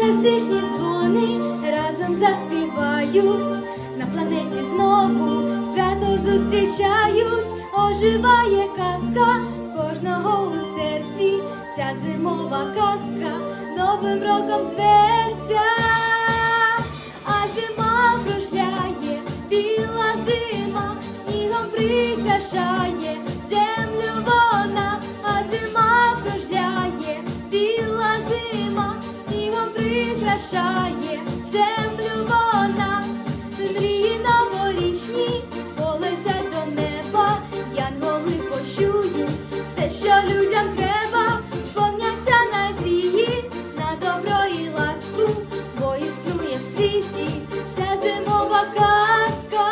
Фантастичні дзвони разом заспівають, на планеті знову свято зустрічають, оживає казка в кожного у серці. Ця зимова казка. Новим роком зветься, прикрашає землю вона, мрії новорічні полетять до неба, янголи почують все, що людям треба, сповняться надії на добро і ласку, бо існує в світі ця зимова казка,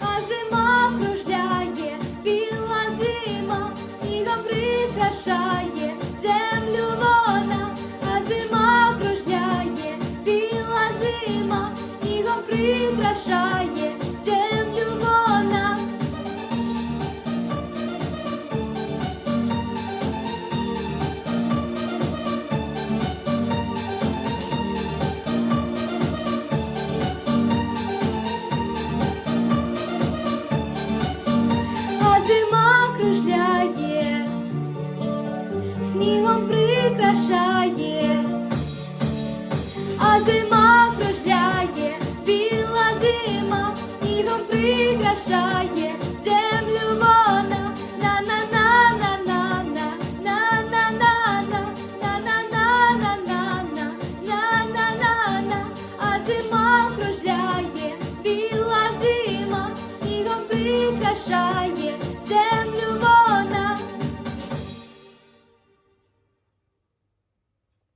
а зима кружляє, біла зима, снігом прикрашає землю прикрашає землю вона. а зима кружляє, снігом прикрашає, а зима кружляє, зима, снігом прикрашає землю вона. на на на на на на на на на на на а зима кружляє, біла зима, снігом прикрашає